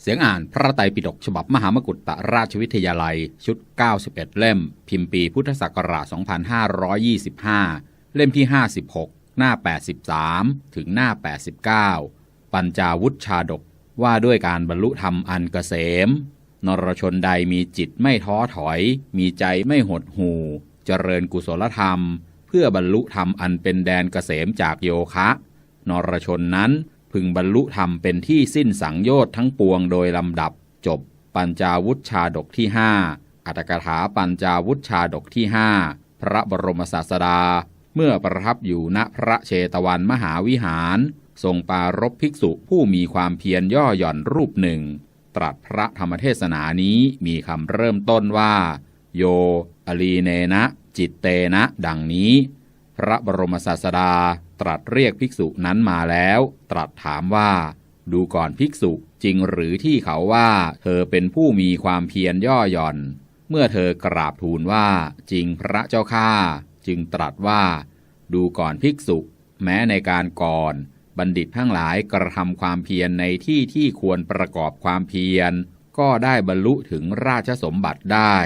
เสียงอ่านพระไตรปิฎกฉบับมหามกุฏตราชวิทยาลัย ชุด 91 เล่ม พิมพ์ปีพุทธศักราช 2525 เล่มที่ 56 หน้า 83 ถึงหน้า 89 ปัญจาวุฒชาดกว่าด้วยการบรรลุธรรมอันเกษม นรชนใดมีจิตไม่ท้อถอย มีใจไม่หดหู่ เจริญกุศลธรรม เพื่อบรรลุธรรมอันเป็นแดนเกษมจากโยคะ นรชนนั้น พึงบรรลุธรรมเป็นที่สิ้นสังโยชน์ทั้งปวงโดยลำดับจบปัญจาวุฒชาดกที่ห้าอัตถกถาปัญจาวุฒชาดกที่ห้าพระบรมศาสดา เมื่อประทับอยู่ณพระเชตวันมหาวิหาร ทรงปารบภิกษุผู้มีความเพียรย่อหย่อนรูปหนึ่ง ตรัสพระธรรมเทศนานี้มีคำเริ่มต้นว่า โย อลีเนนะ จิตเตนะ ดังนี้ พระบรมศาสดา ตรัสเรียกภิกษุนั้นมาแล้ว ตรัสถามว่า ดูก่อนภิกษุจริงหรือที่เขาว่า เธอเป็นผู้มีความเพียรย่อหย่อน เมื่อเธอกราบทูลว่า จริงพระเจ้าข้าจึงตรัสว่า ดูก่อนภิกษุ แม้ในการก่อน บัณฑิตทั้งหลายกระทำความเพียรในที่ที่ควรประกอบความเพียร ก็ได้บรรลุถึงราชสมบัติได้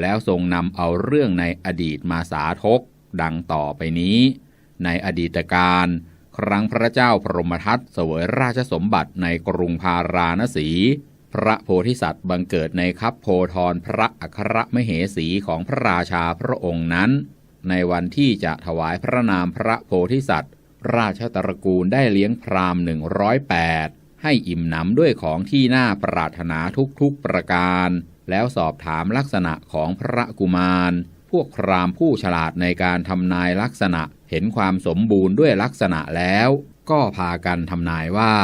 แล้วทรงนำเอาเรื่องในอดีตมาสาธกดังต่อไปนี้ ในอดีตการ ครั้งพระเจ้าพรหมทัตเสวยราชสมบัติในกรุงพาราณสี พระโพธิสัตว์บังเกิดในคับโพธรพระอัครมเหสีของพระราชาพระองค์นั้น ในวันที่จะถวายพระนามพระโพธิสัตว์ ราชตระกูลได้เลี้ยงพรามหนึ่งร้อยแปดให้อิ่มหนำด้วยของที่น่าปรารถนาทุกๆประการ แล้วสอบถามลักษณะของพระกุมาร พวกพรามผู้ฉลาดในการทำนายลักษณะเห็นความสมบูรณ์ด้วยลักษณะแล้ว ก็พากันทำนายว่า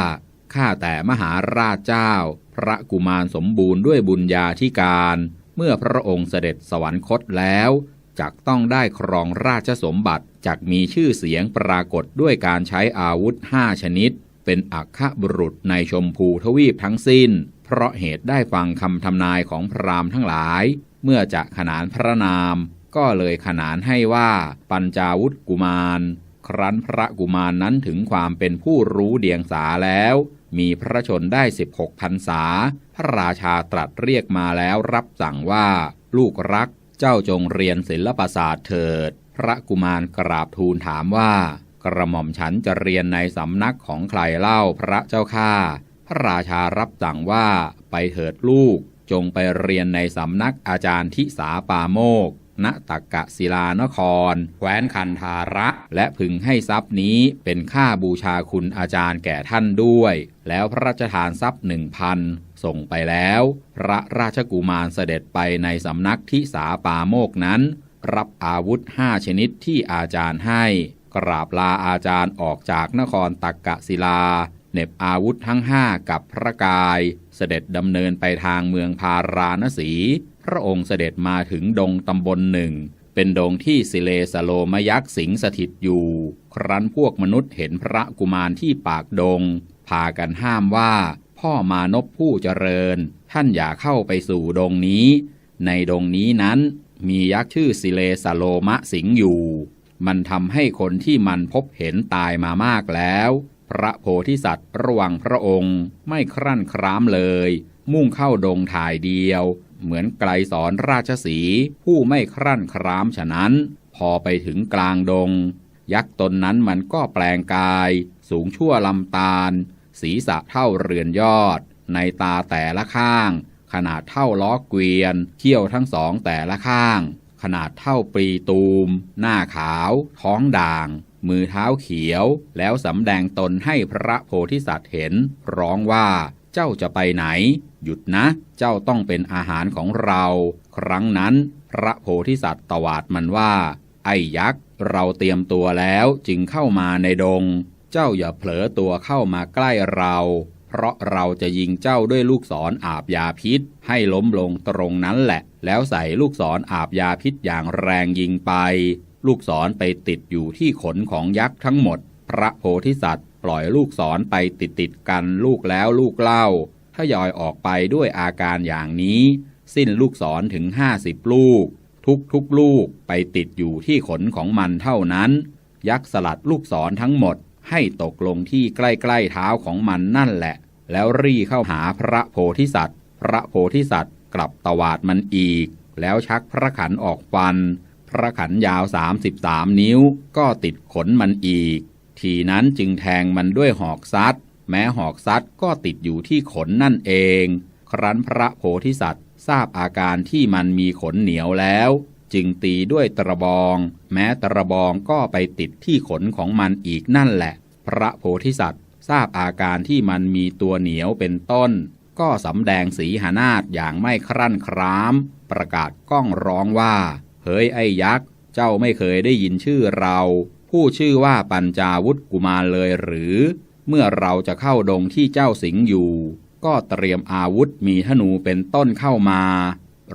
ข้าแต่มหาราชเจ้า พระกุมารสมบูรณ์ด้วยบุญญาธิการ เมื่อพระองค์เสด็จสวรรคตแล้วจักต้องได้ครองราชสมบัติจักมีชื่อเสียงปรากฏด้วยการใช้อาวุธห้าชนิด เป็นอัคบุรุษในชมพูทวีปทั้งสิ้น เพราะเหตุได้ฟังคำทำนายของพรามทั้งหลาย เมื่อจะขนานพระนาม ก็เลยขนานให้ว่าปัญจาวุธกุมาร ครั้นพระกุมารนนั้นถึงความเป็นผู้รู้เดียงสาแล้ว มีพระชนได้ 16พรรษา พระราชาตรัสเรียกมาแล้วรับสั่งว่า ลูกรักเจ้าจงเรียนศิลปศาสตร์เถิด พระกุมารกราบทูลถามว่า กระหม่อมฉันจะเรียนในสำนักของใครเล่าพระเจ้าข้าพระราชารับสั่งว่าไปเถิดลูกจงไปเรียนในสำนักอาจารย์ทิสาปาโมก ณตักกะศิลานคร แคว้นคันธาระ และพึงให้ทรัพย์นี้เป็นค่าบูชาคุณอาจารย์แก่ท่านด้วย แล้วพระราชทานทรัพย์หนึ่งพันส่งไปแล้ว พระราชกุมารเสด็จไปในสำนักที่สาปาโมกนั้น รับอาวุธห้าชนิดที่อาจารย์ให้ กราบลาอาจารย์ออกจากนครตักกะศิลาเน็บอาวุธทั้งห้ากับพระกาย เสด็จดำเนินไปทางเมืองพาราณสี พระองค์เสด็จมาถึงดงตำบลหนึ่ง เป็นดงที่สิเลสโลมยักษ์สิงสถิตอยู่ ครั้นพวกมนุษย์เห็นพระกุมารที่ปากดง พากันห้ามว่า พ่อมานพผู้เจริญ ท่านอย่าเข้าไปสู่ดงนี้ ในดงนี้นั้นมียักษ์ชื่อสิเลสโลมะสิงอยู่ มันทำให้คนที่มันพบเห็นตายมามากแล้ว พระโพธิสัตว์ระวังพระองค์ไม่ครั่นคร้ามเลย มุ่งเข้าดงถ่ายเดียว เหมือนไกลสอนราชสีผู้ไม่ครั่นครามฉะนั้น พอไปถึงกลางดง ยักษ์ตนนั้นมันก็แปลงกาย สูงชั่วลำตาล ศีรษะเท่าเรือนยอด ในตาแต่ละข้าง ขนาดเท่าล้อเกวียน เขี้ยวทั้งสองแต่ละข้าง ขนาดเท่าปรีตูม หน้าขาว ท้องด่าง มือเท้าเขียว แล้วสำแดงตนให้พระโพธิสัตว์เห็น ร้องว่าเจ้าจะไปไหน หยุดนะ เจ้าต้องเป็นอาหารของเรา ครั้งนั้น พระโพธิสัตว์ตวาดมันว่า ไอ้ยักษ์ เราเตรียมตัวแล้วจึงเข้ามาในดง เจ้าอย่าเผลอตัวเข้ามาใกล้เรา เพราะเราจะยิงเจ้าด้วยลูกศรออาบยาพิษ ให้ล้มลงตรงนั้นแหละ แล้วใส่ลูกศรออาบยาพิษอย่างแรงยิงไป ลูกศรไปติดอยู่ที่ขนของยักษ์ทั้งหมด พระโพธิสัตว์ปล่อยลูกศรไปติดติดกันลูกแล้วลูกเล่า ทยอยออกไปด้วยอาการอย่างนี้ สิ้นลูกศรถึงห้าสิบลูก ทุกทุกลูกไปติดอยู่ที่ขนของมันเท่านั้น ยักษ์สลัดลูกศรทั้งหมดให้ตกลงที่ใกล้ๆเท้าของมันนั่นแหละ แล้วรีเข้าหาพระโพธิสัตว์ พระโพธิสัตว์กลับตวาดมันอีก แล้วชักพระขันออกฟัน พระขันยาว 33 นิ้วก็ติดขนมันอีก ทีนั้นจึงแทงมันด้วยหอกซัด แม้หอกซัดก็ติดอยู่ที่ขนนั่นเอง ครั้นพระโพธิสัตว์ทราบอาการที่มันมีขนเหนียวแล้ว จึงตีด้วยตะบอง แม้ตะบองก็ไปติดที่ขนของมันอีกนั่นแหละ พระโพธิสัตว์ทราบอาการที่มันมีตัวเหนียวเป็นต้น ก็สำแดงสีหานาฏอย่างไม่ครั่นคราม ประกาศก้องร้องว่า เฮ้ยไอ้ยักษ์ เจ้าไม่เคยได้ยินชื่อเรา ผู้ชื่อว่าปัญจาวุฒกุมารเลยหรือ เมื่อเราจะเข้าดงที่เจ้าสิงอยู่ ก็เตรียมอาวุธมีธนูเป็นต้นเข้ามา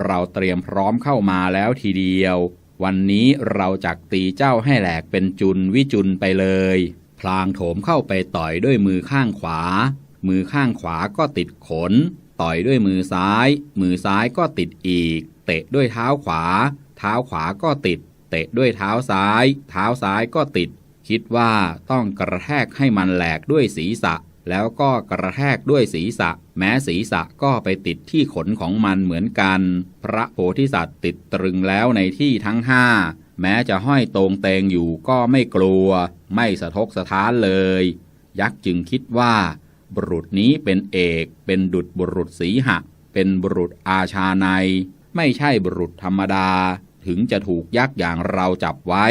เราเตรียมพร้อมเข้ามาแล้วทีเดียว วันนี้เราจักตีเจ้าให้แหลกเป็นจุนวิจุนไปเลย พลางโถมเข้าไปต่อยด้วยมือข้างขวา มือข้างขวาก็ติดขน ต่อยด้วยมือซ้าย มือซ้ายก็ติดอีก เตะด้วยเท้าขวา เท้าขวาก็ติด เตะด้วยเท้าซ้าย เท้าซ้ายก็ติด คิดว่าต้องกระแทกให้มันแหลกด้วยศีรษะ แล้วก็กระแทกด้วยศีรษะ แม้ศีรษะก็ไปติดที่ขนของมันเหมือนกัน พระโพธิสัตว์ติดตรึงแล้วในที่ทั้งห้าแม้จะห้อยตรงเตงอยู่ก็ไม่กลัว ไม่สะทกสะท้านเลย ยักษ์จึงคิดว่า บุรุษนี้เป็นเอกเป็นดุจบุรุษสีหะ เป็นบุรุษอาชาใน ไม่ใช่บุรุษธรรมดา ถึงจะถูกยักษ์อย่างเราจับไว้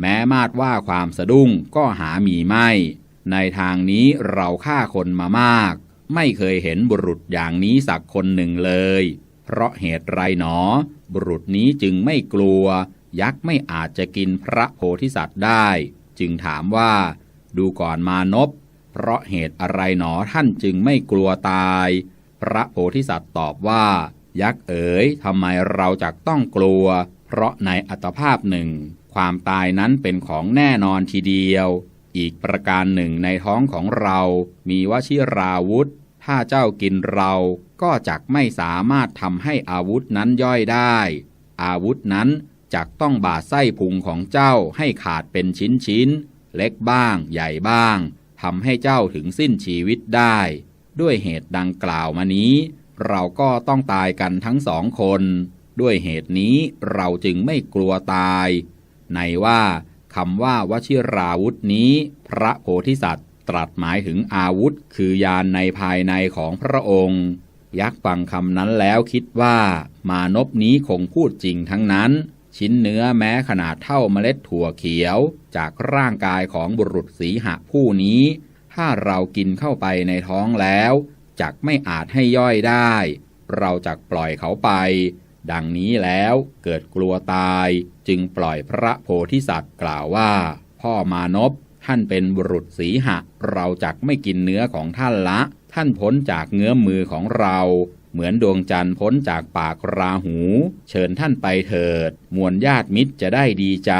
แม้มาดว่าความสะดุ้งก็หามีไม่ ในทางนี้เราฆ่าคนมามาก ไม่เคยเห็นบุรุษอย่างนี้สักคนหนึ่งเลย เพราะเหตุไรหนอ บุรุษนี้จึงไม่กลัว ยักษ์ไม่อาจจะกินพระโพธิสัตว์ได้ จึงถามว่า ดูก่อนมานพเพราะเหตุอะไรหนอท่านจึงไม่กลัวตาย พระโพธิสัตว์ตอบว่า ยักษ์เอ๋ยทำไมเราจักต้องกลัว เพราะในอัตภาพหนึ่ง ความตายนั้นเป็นของแน่นอนทีเดียว อีกประการหนึ่งในท้องของเรามีวชิราวุธ ถ้าเจ้ากินเราก็จักไม่สามารถทำให้อาวุธนั้นย่อยได้ อาวุธนั้นจักต้องบาดไส้พุงของเจ้าให้ขาดเป็นชิ้นชิ้นๆเล็กบ้างใหญ่บ้างทำให้เจ้าถึงสิ้นชีวิตได้ ด้วยเหตุดังกล่าวมานี้ เราก็ต้องตายกันทั้งสองคน ด้วยเหตุนี้เราจึงไม่กลัวตาย ในว่าคำว่าวชิราวุธนี้ พระโพธิสัตว์ตรัสหมายถึงอาวุธ คือยานในภายในของพระองค์ ยักษ์ฟังคำนั้นแล้วคิดว่ามานพนี้คงพูดจริงทั้งนั้น ชิ้นเนื้อแม้ขนาดเท่าเมล็ดถั่วเขียว จากร่างกายของบุรุษสีหะผู้นี้ ถ้าเรากินเข้าไปในท้องแล้วจักไม่อาจให้ย่อยได้ เราจักปล่อยเขาไป ดังนี้แล้วเกิดกลัวตายจึงปล่อยพระโพธิสัตว์กล่าวว่า พ่อมานพท่านเป็นบุรุษสีหะ เราจักไม่กินเนื้อของท่านละ ท่านพ้นจากเงื้อมมือของเรา เหมือนดวงจันทร์พ้นจากปากราหู เชิญท่านไปเถิด มวลญาติมิตรจะได้ดีใจ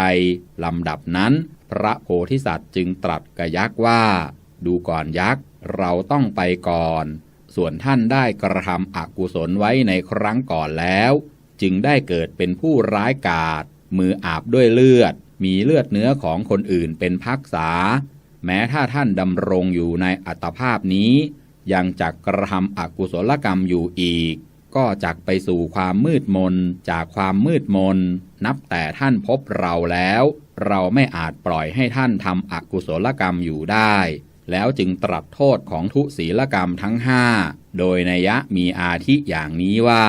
ลำดับนั้น พระโพธิสัตว์จึงตรัสกับยักษ์ว่า ดูก่อนยักษ์เราต้องไปก่อน ส่วนท่านได้กระทำอกุศลไว้ในครั้งก่อนแล้ว จึงได้เกิดเป็นผู้ร้ายกาจมืออาบด้วยเลือด มีเลือดเนื้อของคนอื่นเป็นพักษา แม้ถ้าท่านดำรงอยู่ในอัตภาพนี้ ยังจักกระทำอกุศลกรรมอยู่อีก ก็จักไปสู่ความมืดมน จากความมืดมน นับแต่ท่านพบเราแล้ว เราไม่อาจปล่อยให้ท่านทำอกุศลกรรมอยู่ได้ แล้วจึงตรัสโทษของทุศีลกรรมทั้งห้าโดยนัยยะมีอาทิอย่างนี้ว่า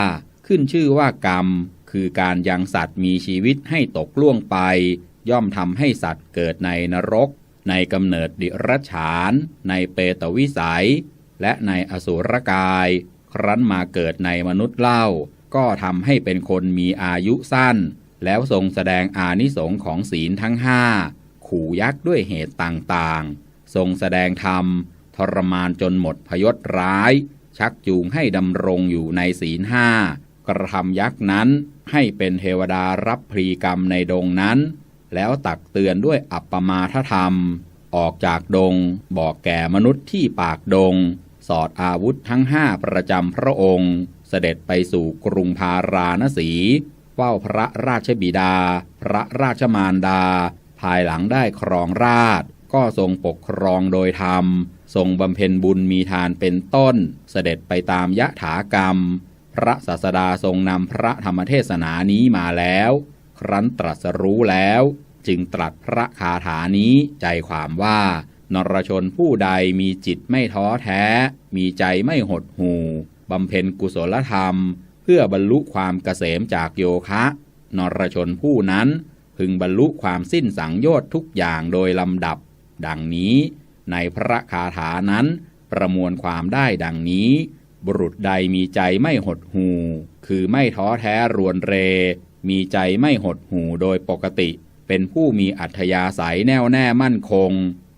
ขึ้นชื่อว่ากรรม คือการยังสัตว์มีชีวิตให้ตกล่วงไป ย่อมทำให้สัตว์เกิดในนรก ในกำเนิดดิรัจฉาน ในเปตวิสัย และในอสุรกาย ครั้นมาเกิดในมนุษย์เล่า ก็ทำให้เป็นคนมีอายุสั้น แล้วทรงแสดงอานิสงค์ของศีลทั้งห้าขู่ยักษ์ด้วยเหตุต่างๆ ทรงแสดงธรรม ทรมานจนหมดพยศร้าย ชักจูงให้ดำรงอยู่ในศีลห้า กระทำยักษ์นั้น ให้เป็นเทวดารับพรีกรรมในดงนั้น แล้วตักเตือนด้วยอัปปมาทธรรม ออกจากดง บอกแก่มนุษย์ที่ปากดง สอดอาวุธทั้งห้าประจำพระองค์ เสด็จไปสู่กรุงพาราณสีเฝ้าพระราชบิดา พระราชมารดา ภายหลังได้ครองราชก็ทรงปกครองโดยธรรม ทรงบำเพ็ญบุญมีทานเป็นต้น เสด็จไปตามยะถากรรม พระศาสดาทรงนำพระธรรมเทศนานี้มาแล้ว ครั้นตรัสรู้แล้ว จึงตรัสพระคาถานี้ใจความว่านรชนผู้ใดมีจิตไม่ท้อแท้ มีใจไม่หดหู่บำเพ็ญกุศลธรรม เพื่อบรรลุความเกษมจากโยคะ นรชนผู้นั้น พึงบรรลุความสิ้นสังโยชน์ทุกอย่างโดยลำดับ ดังนี้ ในพระคาถานั้นประมวลความได้ดังนี้ บุรุษใดมีใจไม่หดหู คือไม่ท้อแท้รวนเร มีใจไม่หดหูโดยปกติ เป็นผู้มีอัธยาศัยแน่วแน่มั่นคง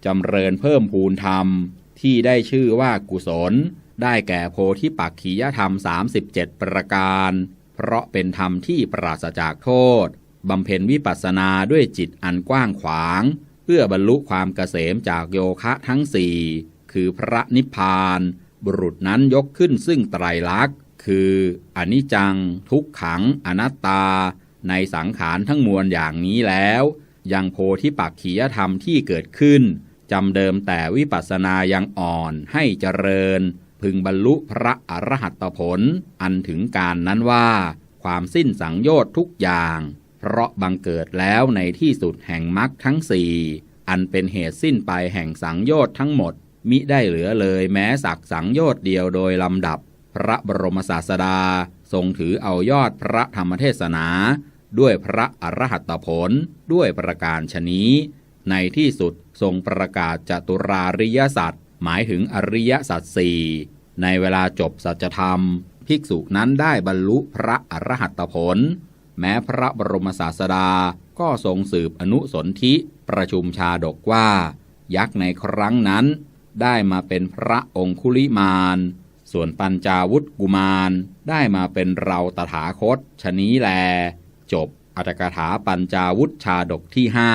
จำเริญเพิ่มพูนธรรม ที่ได้ชื่อว่ากุศล ได้แก่โพธิปักขียธรรม 37 ประการ เพราะเป็นธรรมที่ปราศจากโทษ บำเพ็ญวิปัสสนาด้วยจิตอันกว้างขวาง เพื่อบรรลุความเกษมจากโยคะทั้งสี่คือพระนิพพาน บุรุษนั้นยกขึ้นซึ่งไตรลักษณ์ คืออนิจจัง ทุกขัง อนัตตา ในสังขารทั้งมวลอย่างนี้แล้ว ยังโพธิปักขียธรรมที่เกิดขึ้นจำเดิมแต่วิปัสสนายังอ่อนให้เจริญ พึงบรรลุพระอรหัตผล อันถึงการนั้นว่า ความสิ้นสังโยชน์ทุกอย่าง เพราะบังเกิดแล้วในที่สุดแห่งมรรคทั้งสี่อันเป็นเหตุสิ้นไปแห่งสังโยชน์ทั้งหมด มิได้เหลือเลยแม้สักสังโยชน์เดียวโดยลำดับ พระบรมศาสดา ทรงถือเอายอดพระธรรมเทศนา ด้วยพระอรหัตผล ด้วยประการชนี้ ในที่สุดทรงประกาศจตุราริยสัจหมายถึงอริยสัจสี่ในเวลาจบสัจธรรม ภิกษุนั้นได้บรรลุพระอรหัตผล แม้พระบรมศาสดาก็ทรงสืบอนุสนธิประชุมชาดกว่า ยักษ์ในครั้งนั้น ได้มาเป็นพระองคุลิมาน ส่วนปัญจาวุฒกุมาร ได้มาเป็นเราตถาคตชนี้แล จบอัตถกถาปัญจาวุฒชาดกที่ห้า